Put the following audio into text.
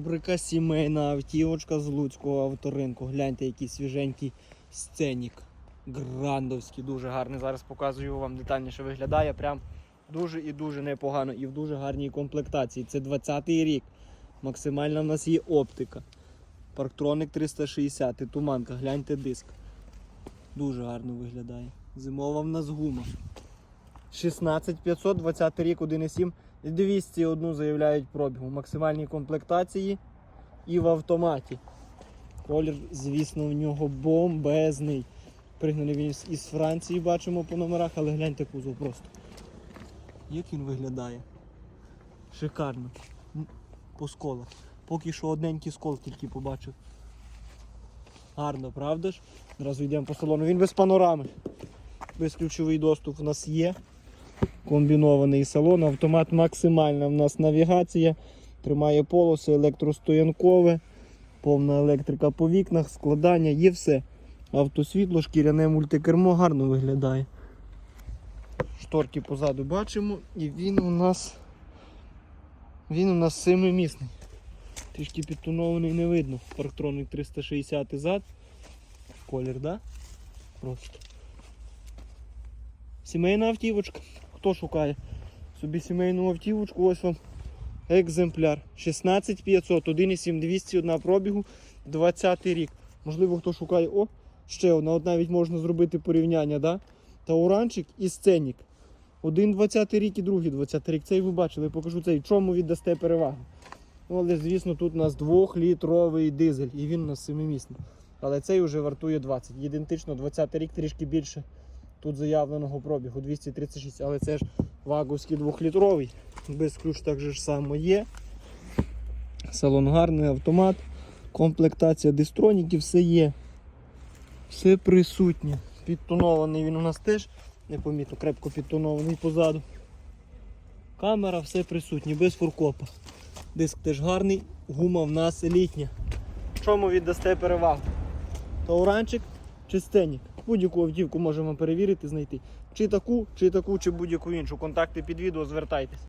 Рубрика сімейна автівочка з Луцького авторинку. Гляньте, який свіженький сценік. Грандовський, дуже гарний. Зараз показую вам детальніше виглядає. Прям дуже і дуже непогано. І в дуже гарній комплектації. Це 20-й рік. Максимальна в нас є оптика. Парктроник 360, і туманка, гляньте диск. Дуже гарно виглядає. Зимова в нас гума. 16500, 20 рік, 1,7. 201 заявляють пробігу. В максимальній комплектації і в автоматі. Колір, звісно, в нього бомбезний. Пригнаний він із- Франції, бачимо по номерах, але гляньте кузов просто. Як він виглядає? Шикарно. По сколах. Поки що одненький скол тільки побачив. Гарно, правда ж? Одразу йдемо по салону. Він без панорами. Безключовий доступ у нас є. Комбінований салон, автомат максимальна в нас навігація. Тримає полоси, електростоянкове, повна електрика по вікнах, складання, є все. Автосвітло, шкіряне мультикермо гарно виглядає. Шторки позаду бачимо, і він у нас він у нас семимісний. Трішки підтонований не видно. Парктроник 360 зад. Колір, да? Просто. Сімейна автівочка. Хто шукає собі сімейну автівочку, ось вам екземпляр. 16500, 1,7 201 пробігу, 20 рік. Можливо, хто шукає, о, ще одна, от навіть можна зробити порівняння, да? Тауранчик і сценік. Один 20 рік і другий 20 рік. Цей ви бачили, покажу цей. Чому віддасте перевагу? Ну, але, звісно, тут у нас 2-літровий дизель, і він у нас семимісний. Але цей вже вартує 20. Ідентично 20 рік трішки більше. Тут заявленого пробігу 236, але це ж ваговський 2-літровий. Без ключ так же ж само є. Салон гарний, автомат, комплектація дистроніків, все є. Все присутнє. Підтонований він у нас теж непомітно, крепко підтонований позаду. Камера, все присутнє, без фуркопа. Диск теж гарний, гума в нас елітня. Чому віддасте перевагу? Тауранчик чи сценік? Будь-яку автівку можемо перевірити, знайти. Чи таку, чи таку, чи будь-яку іншу. Контакти під відео звертайтесь.